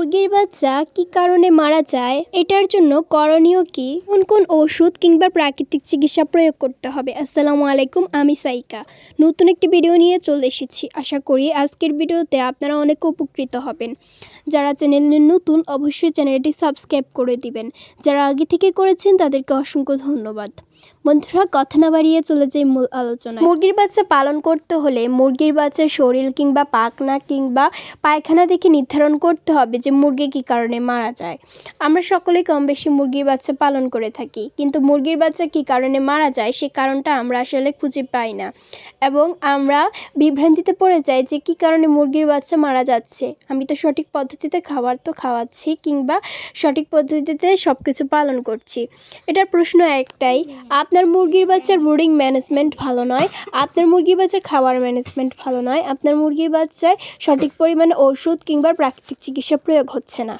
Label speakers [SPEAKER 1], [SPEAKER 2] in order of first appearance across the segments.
[SPEAKER 1] মুরগির বাচ্চা কি কারণে মারা যায়, এটার জন্য করণীয় কি? কোন কোন ওষুধ কিংবা প্রাকৃতিক চিকিৎসা প্রয়োগ করতে হবে? আসসালামু আলাইকুম, আমি সাইকা। নতুন একটি ভিডিও নিয়ে চলে এসেছি। আশা করি আজকের ভিডিওতে আপনারা অনেক উপকৃত হবেন। যারা চ্যানেলে নতুন, অবশ্যই চ্যানেলটি সাবস্ক্রাইব করে দিবেন। যারা আগে থেকে করেছেন, তাদেরকে অসংখ্য ধন্যবাদ। বন্ধুরা কথা না বাড়িয়ে চলে যাই মূল আলোচনা মুরগির বাচ্চা পালন করতে হলে মুরগির বাচ্চার শরীর কিংবা পাখনা কিংবা পায়খানা দেখে নির্ধারণ করতে হবে যে মুরগি কী কারণে মারা যায়। আমরা সকলেই কম বেশি মুরগির বাচ্চা পালন করে থাকি কিন্তু মুরগির বাচ্চা কী কারণে মারা যায় সে কারণটা আমরা আসলে খুঁজে পাই না। এবং আমরা বিভ্রান্তিতে পড়ে যাই যে কী কারণে মুরগির বাচ্চা মারা যাচ্ছে। আমি তো সঠিক পদ্ধতিতে খাবার তো খাওয়াচ্ছি কিংবা সঠিক পদ্ধতিতে সব কিছু পালন করছি। এটার প্রশ্ন একটাই আপনার মুরগির বাচ্চার ব্রুডিং ম্যানেজমেন্ট ভালো নয়, আপনার মুরগির বাচ্চার খাবার ম্যানেজমেন্ট ভালো নয়, আপনার মুরগির বাচ্চার সঠিক পরিমাণে ওষুধ কিংবা প্রাকৃতিক চিকিৎসা প্রয়োগ হচ্ছে না।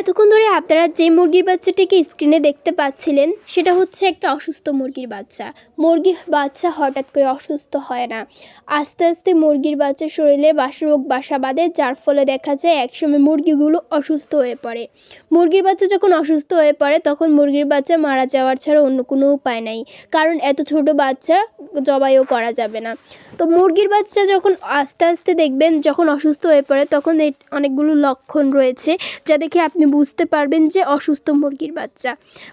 [SPEAKER 1] এতক্ষণ ধরে আপনারা যে মুরগির বাচ্চাটিকে স্ক্রিনে দেখতে পাচ্ছিলেন, সেটা হচ্ছে একটা অসুস্থ মুরগির বাচ্চা। মুরগির বাচ্চা হঠাৎ করে অসুস্থ হয় না। আস্তে আস্তে মুরগির বাচ্চা শরীরে বাসরোগ, বাসা বাঁধে, যার ফলে দেখা যায় একসময় মুরগিগুলো অসুস্থ হয়ে পড়ে। মুরগির বাচ্চা যখন অসুস্থ হয়ে পড়ে, তখন মুরগির বাচ্চা মারা যাওয়ার ছাড়া অন্য কোনো উপায় নাই। কারণ এত ছোট বাচ্চা জবাইও করা যাবে না। তো মুরগির বাচ্চা যখন আস্তে আস্তে দেখবেন, যখন অসুস্থ হয়ে পড়ে, তখন অনেকগুলো লক্ষণ রয়েছে যা দেখে আপনি বুঝতে পারবেন যে অসুস্থ মুরগির বাচ্চা।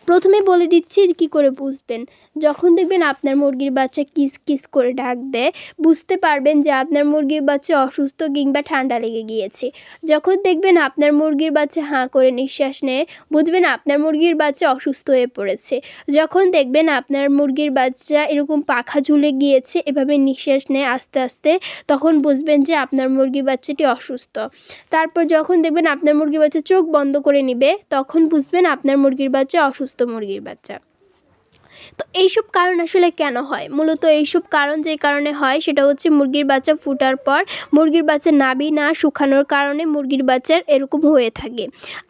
[SPEAKER 1] প্রথমে বলে দিচ্ছি কি করে বুঝবেন। যখন দেখবেন আপনার মুরগির বাচ্চা কিস কিস করে ডাক দেয়, বুঝতে পারবেন যে আপনার মুরগির বাচ্চা অসুস্থ কিংবা ঠান্ডা লেগে গিয়েছে। যখন দেখবেন আপনার মুরগির বাচ্চা হাঁ করে নিঃশ্বাস নেয়, বুঝবেন আপনার মুরগির বাচ্চা অসুস্থ হয়ে পড়েছে। যখন দেখবেন আপনার মুরগির বাচ্চা এরকম পাখা ঝুলে গিয়েছে, এভাবে নিঃশ্বাস নেয় আস্তে আস্তে তখন বুঝবেন যে আপনার মুরগি বাচ্চাটি অসুস্থ। তারপর যখন দেখবেন আপনার মুরগি বাচ্চা চোখ বন্ধ করে নিবে, তখন বুঝবেন আপনার মুরগির বাচ্চা অসুস্থ মুরগির বাচ্চা। তো এইসব কারণ আসলে কেন হয়? মূলত এইসব কারণ যে কারণে হয় সেটা হচ্ছে মুরগির বাচ্চা ফুটার পর মুরগির বাচ্চা নাবি না শুকানোর কারণে মুরগির বাচ্চার এরকম হয়ে থাকে।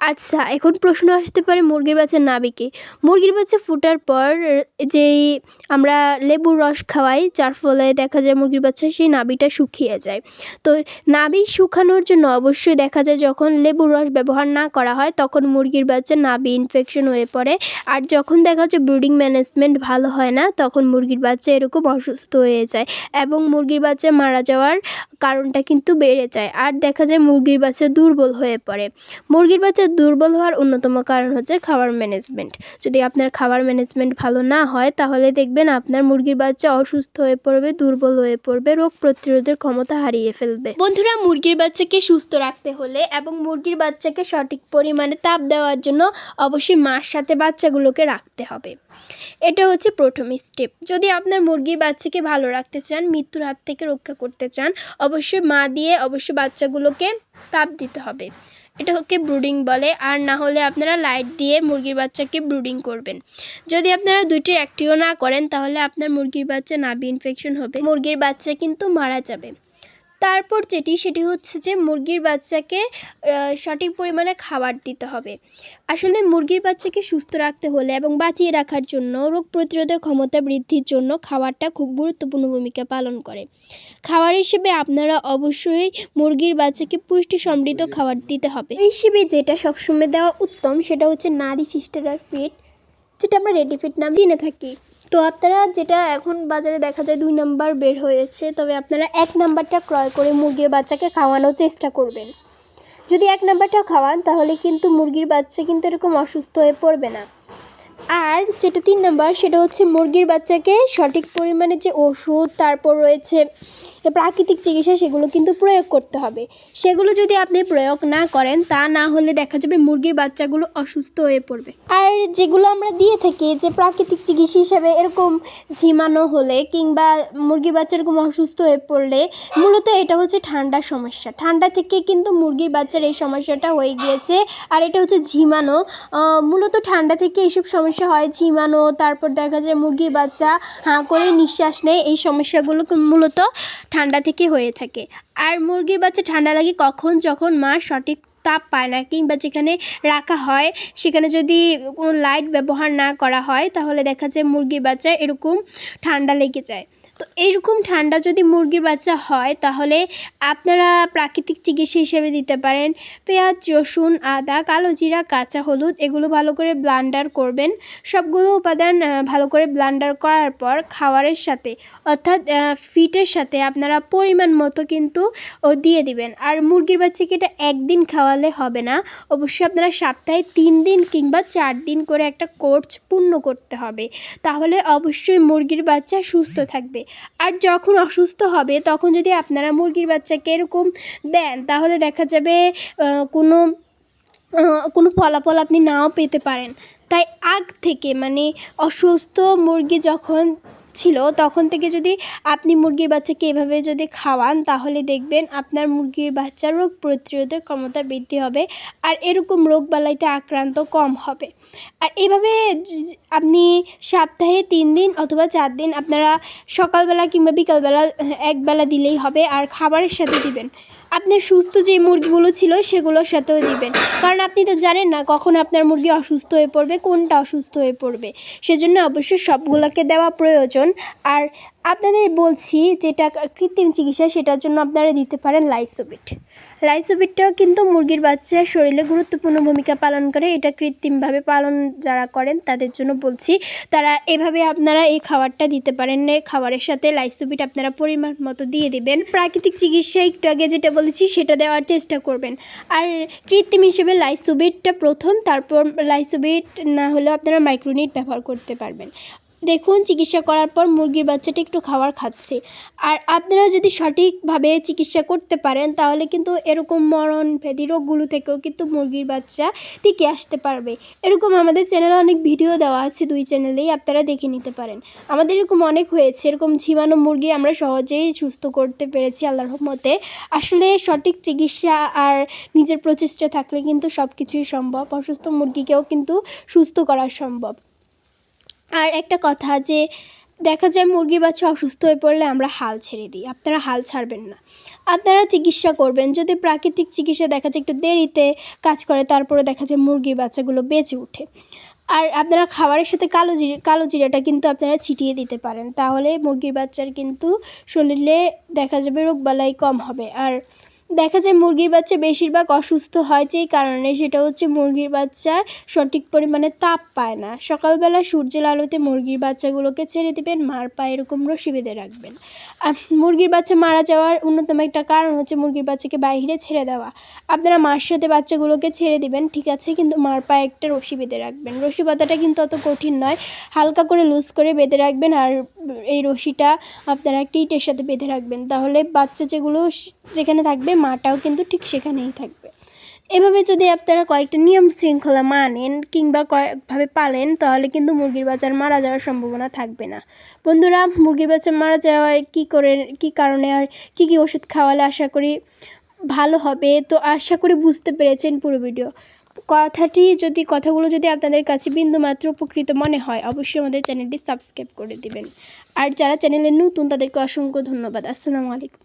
[SPEAKER 1] আচ্ছা এখন প্রশ্ন আসতে পারে মুরগির বাচ্চার নাবিকে মুরগির বাচ্চা ফুটার পর যেই আমরা লেবুর রস খাওয়াই, যার ফলে দেখা যায় মুরগির বাচ্চা সেই নাবিটা শুকিয়ে যায়। তো নাবি শুকানোর জন্য অবশ্যই দেখা যায় যখন লেবুর রস ব্যবহার না করা হয়, তখন মুরগির বাচ্চা নাবি ইনফেকশন হয়ে পড়ে। আর যখন দেখা যায় ব্রুডিং ম্যানেজমেন্ট ভালো হয় না, তখন মুরগির বাচ্চা এরকম অসুস্থ হয়ে যায় এবং মুরগির বাচ্চা মারা যাওয়ার কারণটা কিন্তু বেড়ে যায়। আর দেখা যায় মুরগির বাচ্চা দুর্বল হয়ে পড়ে। মুরগির বাচ্চা দুর্বল হওয়ার অন্যতম কারণ হচ্ছে খাবার ম্যানেজমেন্ট যদি আপনার খাবার ম্যানেজমেন্ট ভালো না হয়, তাহলে দেখবেন আপনার মুরগির বাচ্চা অসুস্থ হয়ে পড়বে, দুর্বল হয়ে পড়বে, রোগ প্রতিরোধের ক্ষমতা হারিয়ে ফেলবে। বন্ধুরা, মুরগির বাচ্চাকে সুস্থ রাখতে হলে এবং মুরগির বাচ্চাকে সঠিক পরিমাণে তাপ দেওয়ার জন্য অবশ্যই মার সাথে বাচ্চাগুলোকে রাখতে হবে। এটা হচ্ছে প্রথম স্টেপ যদি আপনার মুরগির বাচ্চাকে ভালো রাখতে চান, মৃত্যুর হাত থেকে রক্ষা করতে চান, অবশ্যই মা দিয়ে অবশ্যই বাচ্চাগুলোকে তাপ দিতে হবে। এটা হচ্ছে ব্রুডিং বলে, আর না হলে আপনারা লাইট দিয়ে মুরগির বাচ্চাকে ব্রুডিং করবেন। যদি আপনারা দুইটির একটিও না করেন, তাহলে আপনার মুরগির বাচ্চা নাভি ইনফেকশন হবে। মুরগির বাচ্চা কিন্তু মারা যাবে। তারপর যেটি, সেটি হচ্ছে যে মুরগির বাচ্চাকে সঠিক পরিমাণে খাবার দিতে হবে। আসলে মুরগির বাচ্চাকে সুস্থ রাখতে হলে এবং বাঁচিয়ে রাখার জন্য রোগ প্রতিরোধের ক্ষমতা বৃদ্ধির জন্য খাবারটা খুব গুরুত্বপূর্ণ ভূমিকা পালন করে। খাবার হিসেবে আপনারা অবশ্যই মুরগির বাচ্চাকে পুষ্টি সমৃদ্ধ খাবার দিতে হবে। হিসেবে যেটা সবসময় দেওয়া উত্তম, সেটা হচ্ছে নারী সিস্টেরার ফিড যেটা আমরা রেডি ফিড নাম চিনে থাকি। তো আপনারা যেটা এখন বাজারে দেখা যায় দুই নাম্বার বের হয়েছে, তবে আপনারা এক নাম্বারটা ক্রয় করে মুরগির বাচ্চাকে খাওয়ানোর চেষ্টা করবেন। যদি এক নাম্বারটা খাওয়ান, তাহলে কিন্তু মুরগির বাচ্চা কিন্তু এরকম অসুস্থ হয়ে পড়বে না। আর যেটা তিন নাম্বার, সেটা হচ্ছে মুরগির বাচ্চাকে সঠিক পরিমাণে যে ওষুধ, তারপর রয়েছে প্রাকৃতিক চিকিৎসা, সেগুলো কিন্তু প্রয়োগ করতে হবে। সেগুলো যদি আপনি প্রয়োগ না করেন, তা না হলে দেখা যাবে মুরগির বাচ্চাগুলো অসুস্থ হয়ে পড়বে। আর যেগুলো আমরা দিয়ে থাকি, যে প্রাকৃতিক চিকিৎসা হিসেবে এরকম ঝিমানো হলে কিংবা মুরগির বাচ্চা এরকম অসুস্থ হয়ে পড়লে, মূলত এটা হচ্ছে ঠান্ডার সমস্যা। ঠান্ডা থেকে কিন্তু মুরগির বাচ্চার এই সমস্যাটা হয়ে গিয়েছে, আর এটা হচ্ছে ঝিমানো। মূলত ঠান্ডা থেকে এইসব সমস্যা হয়, ঝিমানো, তারপর দেখা যায় মুরগির বাচ্চা হাঁ করে নিঃশ্বাস নেয়, এই সমস্যাগুলো মূলত ঠান্ডা থেকে হয়ে থাকে। আর মুরগির বাচ্চা ঠান্ডা লাগে কখন, যখন মা সঠিক তাপ পায় না, কিংবা যেখানে রাখা হয়, সেখানে যদি কোনো লাইট ব্যবহার না করা হয়, তাহলে দেখা যায় মুরগির বাচ্চা এরকম ঠান্ডা লেগে যায়। তো এইরকম ঠান্ডা যদি মুরগির বাচ্চা হয়, তাহলে আপনারা প্রাকৃতিক চিকিৎসা হিসেবে দিতে পারেন। পেঁয়াজ, রসুন, আদা, কালো জিরা, কাঁচা হলুদ, এগুলো ভালো করে ব্লান্ডার করবেন। সবগুলো উপাদান ভালো করে ব্লান্ডার করার পর খাওয়ারের সাথে, অর্থাৎ ফিটের সাথে আপনারা পরিমাণ মতো কিন্তু ও দিয়ে দিবেন। আর মুরগির বাচ্চাকে এটা একদিন খাওয়ালে হবে না। অবশ্যই আপনারা সপ্তাহে তিন দিন কিংবা চার দিন করে একটা কোর্স পূর্ণ করতে হবে। তাহলে অবশ্যই মুরগির বাচ্চা সুস্থ থাকবে। আর যখন অসুস্থ হবে, তখন যদি আপনারা মুরগির বাচ্চাকে এরকম দেন, তাহলে দেখা যাবে কোনো কোনো ফলাফল আপনি নাও পেতে পারেন। তাই আগ থেকে মানে অসুস্থ মুরগি যখন ছিল, তখন থেকে যদি আপনি মুরগির বাচ্চাকে এভাবে যদি খাওয়ান, তাহলে দেখবেন আপনার মুরগির বাচ্চার রোগ প্রতিরোধের ক্ষমতা বৃদ্ধি হবে আর এরকম রোগ বালাইতে আক্রান্ত কম হবে। আর এভাবে আপনি সপ্তাহে তিন দিন অথবা চার দিন আপনারা সকালবেলা কিংবা বিকালবেলা একবেলা দিলেই হবে আর খাবারের সাথে দিবেন। আপনার সুস্থ যে মুরগিগুলো ছিল সেগুলোর সাথেও দিবেন। কারণ আপনি তো জানেন না কখন আপনার মুরগি অসুস্থ হয়ে পড়বে, কোনটা অসুস্থ হয়ে পড়বে। সেজন্য অবশ্যই সবগুলোকে দেওয়া প্রয়োজন। আর আপনাদের বলছি যেটা কৃত্রিম চিকিৎসা সেটার জন্য আপনারা দিতে পারেন লাইসোবিট। লাইসোবিটটাও কিন্তু মুরগির বাচ্চার শরীরে গুরুত্বপূর্ণ ভূমিকা পালন করে, এটা কৃত্রিমভাবে পালন যারা করেন তাদের জন্য বলছি। তারা এভাবে আপনারা এই খাবারটা দিতে পারেন খাবারের সাথে লাইসোবিট আপনারা পরিমাণ মতো দিয়ে দিবেন। প্রাকৃতিক চিকিৎসা একটু আগে যেটা বলেছি সেটা দেওয়ার চেষ্টা করবেন। আর কৃত্রিম হিসেবে লাইসোবিটটা প্রথম, তারপর লাইসোবিট না হলেও আপনারা মাইক্রোনিট ব্যবহার করতে পারবেন। দেখুন, চিকিৎসা করার পর মুরগির বাচ্চাটি একটু খাবার খাচ্ছে। আর আপনারা যদি সঠিকভাবে চিকিৎসা করতে পারেন, তাহলে কিন্তু এরকম মরণ ভেদি রোগগুলো থেকেও কিন্তু মুরগির বাচ্চা টিকে আসতে পারবে। এরকম আমাদের চ্যানেলে অনেক ভিডিও দেওয়া আছে, দুই চ্যানেলেই আপনারা দেখে নিতে পারেন। আমাদের এরকম অনেক হয়েছে, এরকম ঝিমানো মুরগি আমরা সহজেই সুস্থ করতে পেরেছি, আল্লাহর রহমতে। আসলে সঠিক চিকিৎসা আর নিজের প্রচেষ্টা থাকলে কিন্তু সব কিছুই সম্ভব, অসুস্থ মুরগিকেও কিন্তু সুস্থ করা সম্ভব। আর একটা কথা যে, দেখা যায় মুরগির বাচ্চা অসুস্থ হয়ে পড়লে আমরা হাল ছেড়ে দিই, আপনারা হাল ছাড়বেন না। আপনারা চিকিৎসা করবেন, যদি প্রাকৃতিক চিকিৎসা দেখা যায় একটু দেরিতে কাজ করে, তারপরে দেখা যায় মুরগির বাচ্চাগুলো বেঁচে ওঠে। আর আপনারা খাবারের সাথে কালো জিরে, কালো জিরাটা কিন্তু আপনারা ছিটিয়ে দিতে পারেন, তাহলে মুরগির বাচ্চার কিন্তু শরীরে দেখা যাবে রোগবালাই কম হবে। আর দেখা যায় মুরগির বাচ্চা বেশিরভাগ অসুস্থ হয়, যেই কারণে সেটা হচ্ছে মুরগির বাচ্চার সঠিক পরিমাণে তাপ পায় না। সকালবেলা সূর্যের আলোতে মুরগির বাচ্চাগুলোকে ছেড়ে দিবেন, মার পায়ে এরকম রশি বেঁধে রাখবেন। আর মুরগির বাচ্চা মারা যাওয়ার অন্যতম একটা কারণ হচ্ছে মুরগির বাচ্চাকে বাইরে ছেড়ে দেওয়া। আপনারা মার সাথে বাচ্চাগুলোকে ছেড়ে দিবেন, ঠিক আছে, কিন্তু মার পায়ে একটা রশি বেঁধে রাখবেন। রশি বাঁধাটা কিন্তু অত কঠিন নয়, হালকা করে লুজ করে বেঁধে রাখবেন আর এই রশিটা আপনারা একটা ইটের সাথে বেঁধে রাখবেন। তাহলে বাচ্চা যেগুলো, যেখানে থাকবে মাটাও কিন্তু ঠিক সেখানেই থাকবে। এভাবে যদি আপনারা কয়েকটা নিয়ম শৃঙ্খলা মানেন কিংবা কয়েকভাবে পালেন, তাহলে কিন্তু মুরগির বাচ্চার মারা যাওয়ার সম্ভাবনা থাকবে না। বন্ধুরা, মুরগির বাচ্চা মারা যাওয়ায় কী করে, কী কারণে আর কী কী ওষুধ খাওয়ালে আশা করি ভালো হবে। তো আশা করি বুঝতে পেরেছেন পুরো ভিডিও। কথাটি যদি, কথাগুলো যদি আপনাদের কাছে বিন্দুমাত্র উপকৃত মনে হয়, অবশ্যই আমাদের চ্যানেলটি সাবস্ক্রাইব করে দিবেন। আর যারা চ্যানেলে নতুন, তাদেরকে অসংখ্য ধন্যবাদ। আসসালামু আলাইকুম।